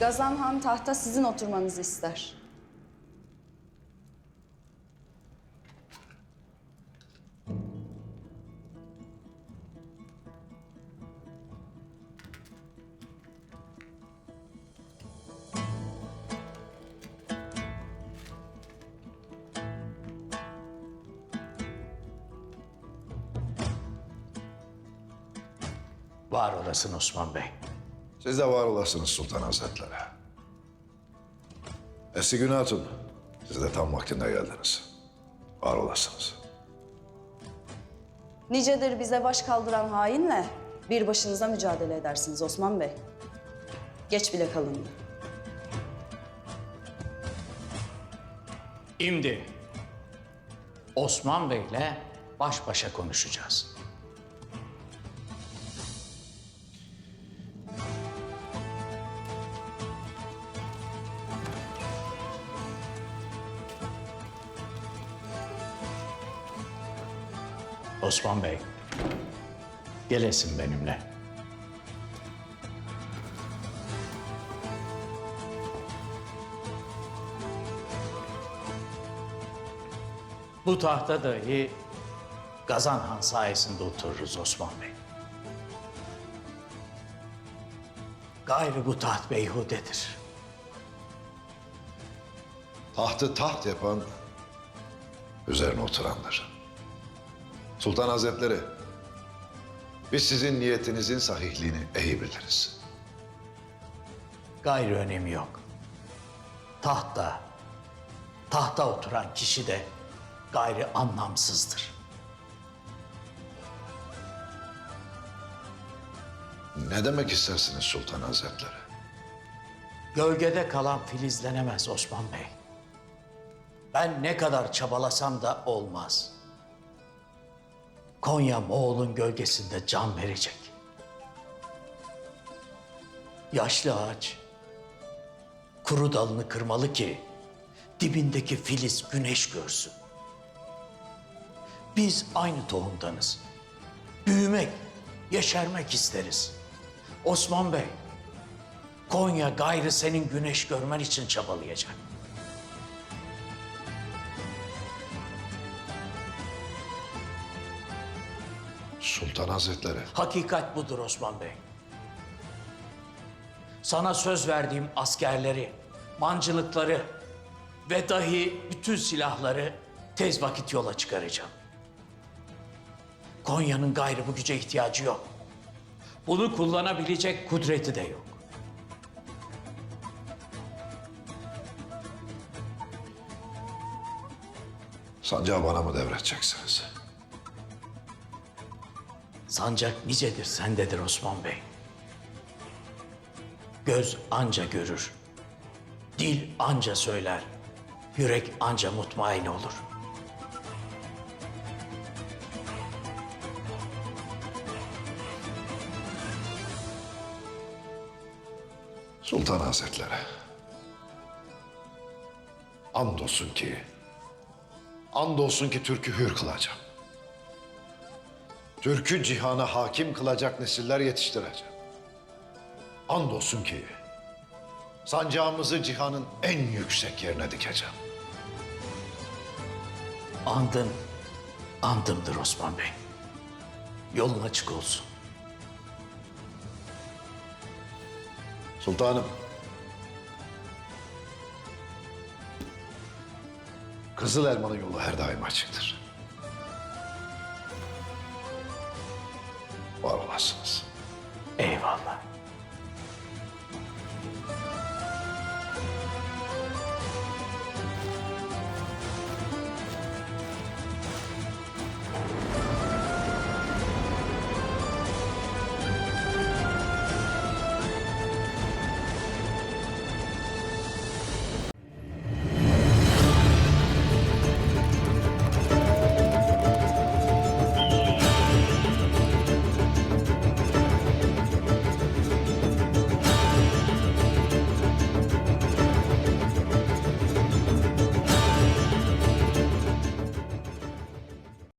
Gazan Han tahta sizin oturmanızı ister. Var olasın Osman Bey. Siz de var olasınız Sultan Hazretleri. Eski gün hatun, siz de tam vaktinde geldiniz. Var olasınız. Nicedir bize baş kaldıran hainle bir başınıza mücadele edersiniz Osman Bey. Geç bile kalındı. Şimdi Osman Bey'le baş başa konuşacağız. Osman Bey, gelesin benimle. Bu tahta dahi Gazan Han sayesinde otururuz Osman Bey. Gayrı bu taht beyhudedir. Tahtı taht yapan, üzerine oturandır. Sultan Hazretleri, biz sizin niyetinizin sahihliğini iyi biliriz. Gayrı önemi yok. Tahta, tahta oturan kişi de gayri anlamsızdır. Ne demek istersiniz Sultan Hazretleri? Gölgede kalan filizlenemez Osman Bey. Ben ne kadar çabalasam da olmaz. Konya Moğol'un gölgesinde can verecek. Yaşlı ağaç kuru dalını kırmalı ki dibindeki filiz güneş görsün. Biz aynı tohumdanız. Büyümek, yeşermek isteriz. Osman Bey, Konya gayrı senin güneş görmen için çabalayacak. Sultan Hazretleri, Hakikat budur Osman Bey. Sana söz verdiğim askerleri, mancılıkları ve dahi bütün silahları tez vakit yola çıkaracağım. Konya'nın gayrı bu güce ihtiyacı yok. Bunu kullanabilecek kudreti de yok. sancağı bana mı devredeceksiniz? Sancak nicedir sendedir Osman Bey. Göz anca görür. Dil anca söyler. Yürek anca mutmain olur. Sultan Hazretleri. Andolsun ki, andolsun ki Türk'ü hür kılacağım. Türk'ü cihana hakim kılacak nesiller yetiştireceğim. Andolsun ki, sancağımızı cihanın en yüksek yerine dikeceğim. Andın, andımdır Osman Bey. Yolun açık olsun. Sultanım. Kızıl elmanın yolu her daim açıktır.